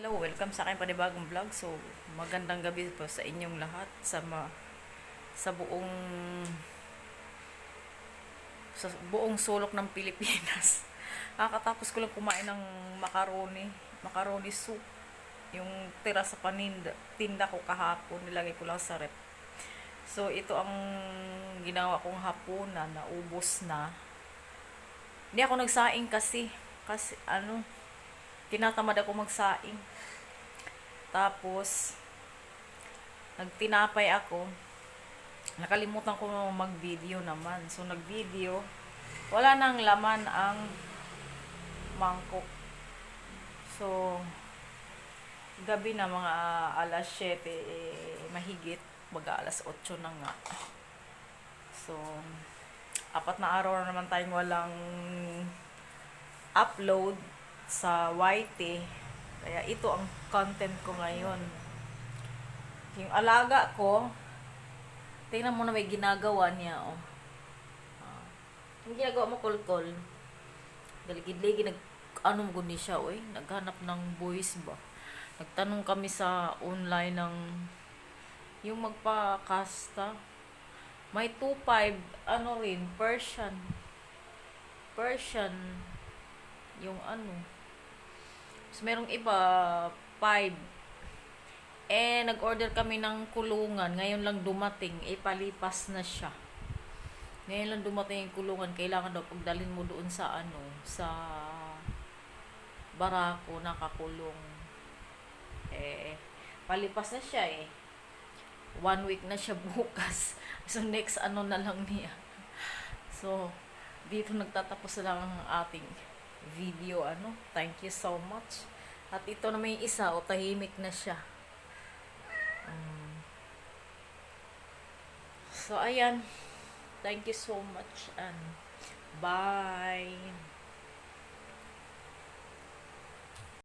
Hello, welcome sa akin panibagong vlog. So, magandang gabi po sa inyong lahat sa ma, sa buong sa buong sulok ng Pilipinas. Kakatapos ko lang kumain ng macaroni, macaroni soup. Yung tira sa paninda, tinda ko kahapon, nilagay ko lang sa rep. So, ito ang ginawa kong hapunan, naubos na. Hindi ako nagsaing kasi, kasi ano, tinatamad ako magsaing. Tapos, nagtinapay ako. Nakalimutan ko mag-video naman. So, nag-video. Wala nang laman ang mangkok. So, gabi na mga alas 7, eh, mahigit. Baga alas 8 na nga. So, apat na araw na naman tayong walang upload sa YT. Kaya ito ang content ko ngayon. Yung alaga ko, tingnan mo na may ginagawa niya, oh. Ah. yung ginagawa mo, kol-kol. Galigid-ligid, nag, ano mo ni siya, oy. Naghanap ng boys ba? Nagtanong kami sa online ng yung magpa-casta. May 2.5, ano rin, Persian. Persian, yung ano, So, merong iba, 5. Eh, nag-order kami ng kulungan. Ngayon lang dumating. Eh, palipas na siya. Ngayon lang dumating yung kulungan. Kailangan daw pagdalhin mo doon sa ano, sa barako nakakulong. Eh, palipas na siya eh. One week na siya bukas. So, next ano na lang niya. So, dito nagtatapos na lang ang ating video ano. Thank you so much. At ito na may isa o tahimik na siya. Um, so ayan. Thank you so much and bye.